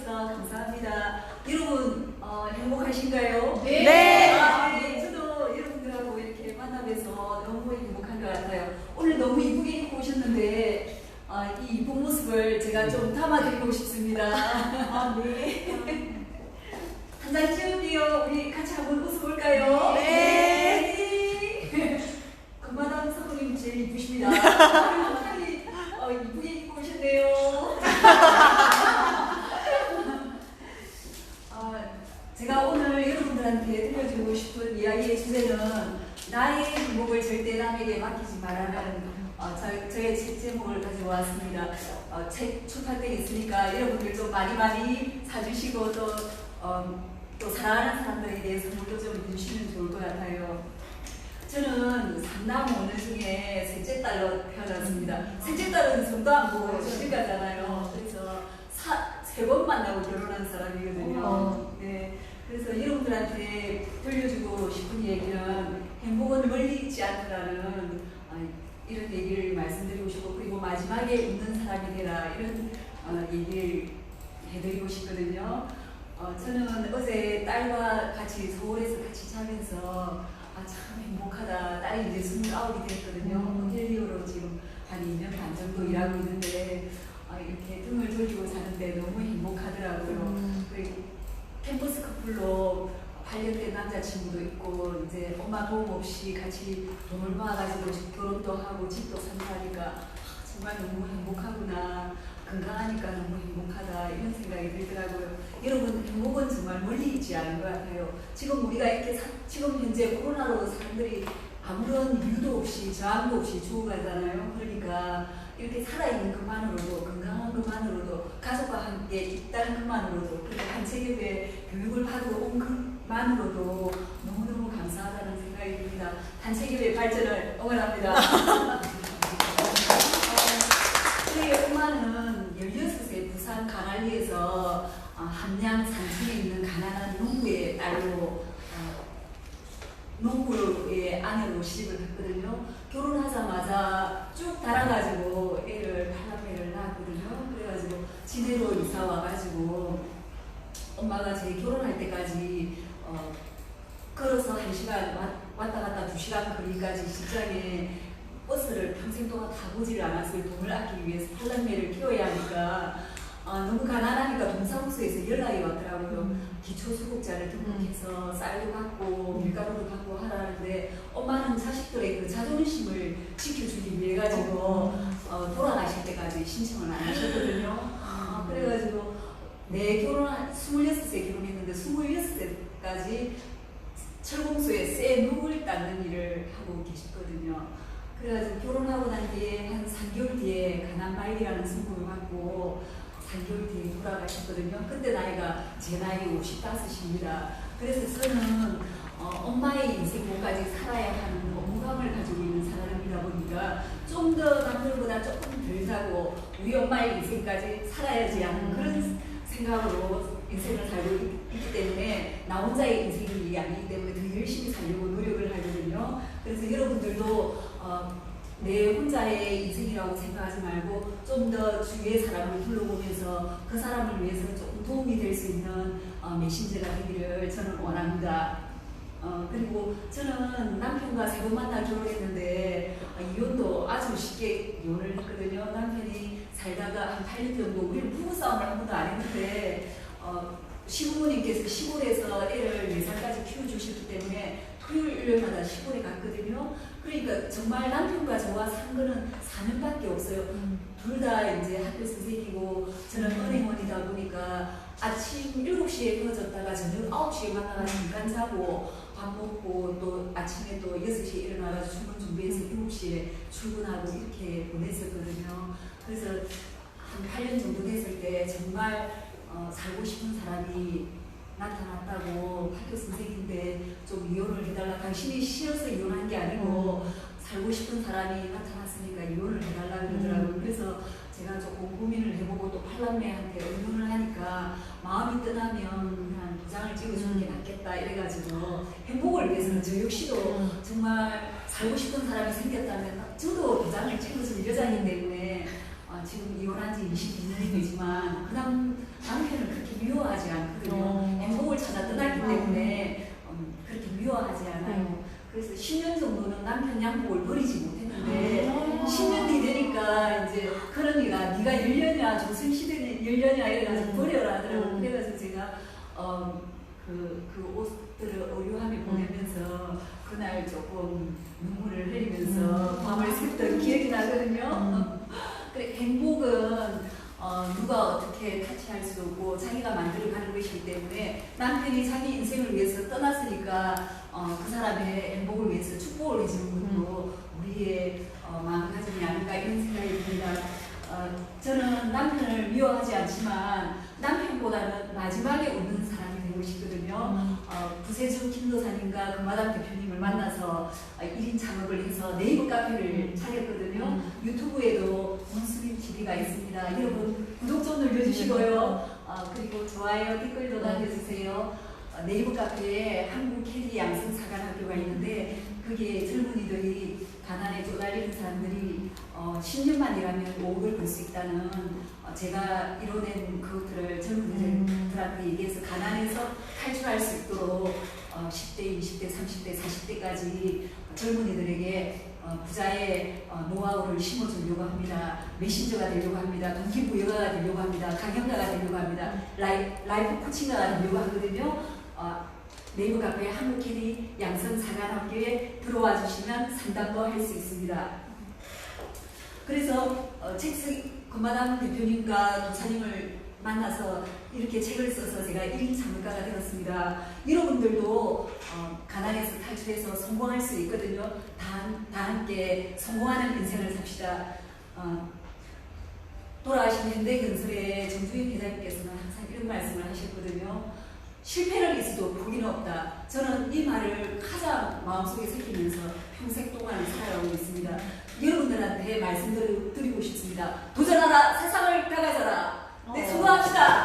와주셔서 감사합니다. 여러분 어, 행복하신가요? 네. 네. 아, 네. 저도 여러분들하고 이렇게 만나뵈서 너무 행복한 것 같아요. 오늘 너무 이쁘게 입고 오셨는데 아, 이 이쁜 모습을 제가 좀 담아드리고 싶습니다. 아, 네. 한장 찍을게요. 우리 같이 한번 웃어볼까요? 네. 네. 금마담 사모님 제일 이쁘십니다. 아니, 어, 이쁘게 입고 오셨네요. 아, 제가 오늘 여러분들한테 들려주고 싶은 이야기의 주제는 나의 행복을 절대 남에게 맡기지 말아라는 어, 저, 저의 책 제목을 가지고 왔습니다. 어, 책 출판 때 있으니까 여러분들 좀 많이 많이 사주시고 또, 어, 또 사랑하는 사람들에 대해 선물도 좀 주시면 좋을 것 같아요. 저는 삼남 오늘 중에 셋째 딸로 태어났습니다. 셋째 딸은 손도 안 보고 시집 가잖아요. 그래서 세번 만나고 결혼한 사람이거든요. 어. 네. 그래서 여러분들한테 들려주고 싶은 얘기는 행복은 멀리 있지 않다라는 아, 이런 얘기를 말씀드리고 싶고 그리고 마지막에 웃는 사람이 되라 이런 어, 얘기를 해드리고 싶거든요. 어, 저는 어제 딸과 같이 서울에서 같이 자면서 아, 참 행복하다. 딸이 이제 스물아홉이 됐거든요. 음. 호텔리오로 지금 한 2년 반 정도 일하고 있는데 아, 이렇게 등을 돌리고 사는데 너무 행복하더라고요. 음. 그리고 캠퍼스 커플로 8년 된 남자친구도 있고 이제 엄마 도움 없이 같이 돈을 모아가지고 결혼도 하고 집도 산다니까 아, 정말 너무 행복하구나 건강하니까 너무 행복하다 이런 생각이 들더라고요. 여러분 행복은 정말 멀리 있지 않은 것 같아요. 지금 우리가 이렇게 사- 지금 현재 코로나로 사람들이 아무런 이유도 없이 저항도 없이 죽어가잖아요. 그러니까 이렇게 살아있는 것만으로도 건강한 것만으로도 가족과 함께 있다는 것만으로도 그리고 단체교회 교육을 받고 온 것만으로도 너무너무 감사하다는 생각이 듭니다. 단체교회 발전을 응원합니다. 어, 저희 엄마는 16세 부산 강안리에서 어, 함양 산촌에 있는 가난한 농부의 딸로 어, 농부의 아내로 시집을 갔거든요. 결혼하자마자 쭉 달아가지고 애를 팔남매를 낳았거든요. 그래가지고 지대로 이사 와가지고 엄마가 제 결혼할 때까지 어, 걸어서 한 시간 왔- 왔다 갔다 두 시간 거리까지 직장에 버스를 평생 동안 타보지를 않았어요. 돈을 아끼기 위해서 팔남매를 키워야 하니까 아, 너무 가난하니까 동사무소에서 연락이 왔더라고요. 기초수급자를 등록해서 쌀도 받고 밀가루도 받고 하라는데 엄마는 자식들의 그 자존심을 지켜주기 위해 가지고 어, 돌아가실 때까지 신청을 안 하셨거든요. 아, 그래가지고 내 결혼한 26세 결혼했는데 26세 까지 철공소에 쇠 누을 닦는 일을 하고 계셨거든요. 그래가지고 결혼하고 난 뒤에 한 3개월 뒤에 가난말기라는 선고를 받고 3개월 뒤에 돌아가셨거든요. 그때 나이가 제 나이 55입니다. 그래서 저는 어, 엄마의 인생까지 살아야 하는 업무감을 가지고 있는 사람이다 보니까 좀 더 남들보다 조금 덜 사고 우리 엄마의 인생까지 살아야지 하는 그런 생각으로 인생을 살고 있- 있기 때문에 나 혼자의 인생이 아니기 때문에 더 열심히 살려고 노력을 하거든요. 그래서 여러분들도 어, 내 혼자의 인생이라고 생각하지 말고 좀 더 주위의 사람을 둘러보면서 그 사람을 위해서 조금 도움이 될 수 있는 어, 메신저가 되기를 저는 원합니다. 어, 그리고 저는 남편과 세 번 만나 결혼했는데 어, 이혼도 아주 쉽게 이혼을 했거든요. 남편이 살다가 한 8년 정도 우리는 부부싸움을 한 번도 안 했는데 어, 시부모님께서 시골에서 애를 4살까지 키워주셨기 때문에 토요일 일요일마다 시골에 갔거든요. 그러니까 정말 남편과 저와 산 거는 4년밖에 없어요. 둘다 이제 학교 선생이고 저는 은행원이다 보니까 아침 7시에 헤어졌다가 저녁 9시에 만나서 잠깐 자고 밥 먹고 또 아침에 또 6시에 일어나서 출근 준비해서 7시에 출근하고 이렇게 보냈었거든요. 그래서 한 8년 정도 됐을 때 정말 어, 살고 싶은 사람이 나타났다고 학교 선생인데 좀 이혼을 해달라. 당신이 싫어서 이혼한 게 아니고 살고 싶은 사람이 나타났으니까 이혼을 해달라 그러더라고요. 그래서 제가 조금 고민을 해보고 또 팔남매한테 의논을 하니까 마음이 떠나면 한 도장을 찍어주는 게 낫겠다 이래가지고 행복을 위해서는 저 역시도 정말 살고 싶은 사람이 생겼다면 저도 도장을 찍어줄 여자이기 때문에 어, 아, 지금 이혼한 지 22년이 되지만 그 남, 남편을 그렇게 미워하지 않거든요. 어. 행복을 찾아 떠났기 때문에 음, 그렇게 미워하지 않아요. 그래서 10년 정도는 남편 양복을 버리지 못했는데 아. 10년이 되니까 이제 그러니까 네가 1년이나 조선 시대는 1년이나 이래가지고 음. 버려라 하더라고요. 음. 그래가지고 제가 어, 그, 그 옷들을 의류함에 보내면서 그날 조금 눈물을 흘리면서 음. 밤을 샜던 기억이 나거든요. 그래, 행복은 어, 어떻게 타치할 수 없고 자기가 만들어가는 것이기 때문에 남편이 자기 인생을 위해서 떠났으니까 어, 그 사람의 행복을 위해서 축복을 해주는 것도 우리의 어, 마음가짐이 아닐까 이런 생각이 듭니다. 어, 저는 남편을 미워하지 않지만 남편보다는 마지막에 웃는 사람이 되고 싶거든요. 어, 구세주 김도사님과 금마담 대표님을 만나서 어, 1인 창업을 해서 네이버 카페를 차렸거든요. 유튜브에도 원수님 TV가 있습니다. 여러분 좀 눌러주시고요. 어, 그리고 좋아요, 댓글도 남겨주세요. 어, 네이버 카페에 한국 캐리 양성 사관 학교가 있는데 그게 젊은이들이 가난에 쪼달리는 사람들이 어, 10년만 일하면 5억을 벌 수 있다는 어, 제가 이뤄낸 그것들을 젊은이들한테 얘기해서 가난에서 탈출할 수 있도록 어, 10대, 20대, 30대, 40대까지 젊은이들에게 어, 부자의 어, 노하우를 심어주려고 합니다. 메신저가 되려고 합니다. 동기부여가 되려고 합니다. 강연가가 되려고 합니다. 라이, 라이프 코칭가가 되려고 하거든요. 어, 네이버 카페 한국캐리 양성 사관학교에 들어와 주시면 상담도 할 수 있습니다. 그래서 어, 책쓰기 건마담 대표님과 도사님을 만나서 이렇게 책을 써서 제가 1인 창업가가 되었습니다. 여러분들도 어, 가난에서 탈출해서 성공할 수 있거든요. 다, 다 함께 성공하는 인생을 삽시다. 어, 돌아가신 현대건설의 정주인 회장님께서는 항상 이런 말씀을 하셨거든요. 실패를 있어도 포기는 없다. 저는 이 말을 가장 마음속에 새기면서 평생 동안 살아오고 있습니다. 여러분들한테 말씀드리고 싶습니다. 도전하라, 세상을 다가져라. 네, 수고합시다.